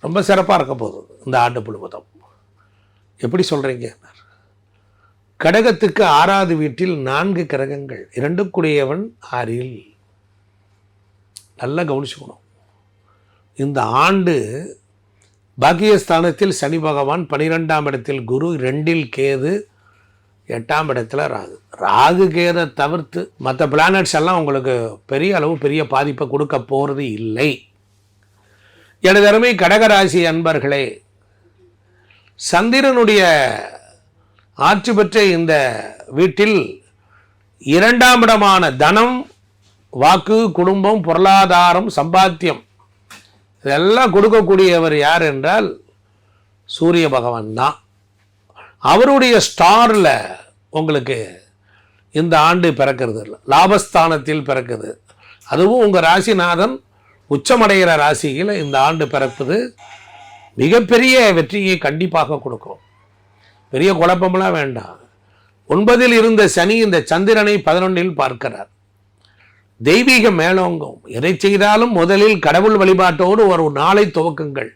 ரொம்ப சிறப்பாக இருக்க போகுது இந்த ஆண்டு முழுவதும். எப்படி சொல்கிறீங்க கடகத்துக்கு ஆறாவது வீட்டில் நான்கு கிரகங்கள் இரண்டுக்குடையவன் ஆறில். நல்லா கவனிச்சுக்கணும். இந்த ஆண்டு பாக்கியஸ்தானத்தில் சனி பகவான் பனிரெண்டாம் இடத்தில் குரு ரெண்டில் கேது எட்டாம் இடத்துல ராகு. ராகு கேதை தவிர்த்து மற்ற பிளானட்ஸ் எல்லாம் உங்களுக்கு பெரிய அளவு பெரிய பாதிப்பை கொடுக்க போகிறது இல்லை. எனது அருமை கடகராசி அன்பர்களே சந்திரனுடைய ஆட்சி பெற்ற இந்த வீட்டில் இரண்டாம் இடமான தனம் வாக்கு குடும்பம் பொருளாதாரம் சம்பாத்தியம் இதெல்லாம் கொடுக்கக்கூடியவர் யார் என்றால் சூரிய பகவான் தான். அவருடைய ஸ்டாரில் உங்களுக்கு இந்த ஆண்டு பிறக்கிறது இல்லை லாபஸ்தானத்தில் பிறக்குது. அதுவும் உங்கள் ராசிநாதன் உச்சமடைகிற ராசியில் இந்த ஆண்டு பிறப்பது மிகப்பெரிய வெற்றியை கண்டிப்பாக கொடுக்கும். பெரிய குழப்பமெல்லாம் வேண்டாம். ஒன்பதில் இருந்த சனி இந்த சந்திரனை பதினொன்றில் பார்க்கிறார். தெய்வீக மேலோங்கும். எதை செய்தாலும் முதலில் கடவுள் வழிபாட்டோடு ஒரு நாளை துவக்குங்கள்.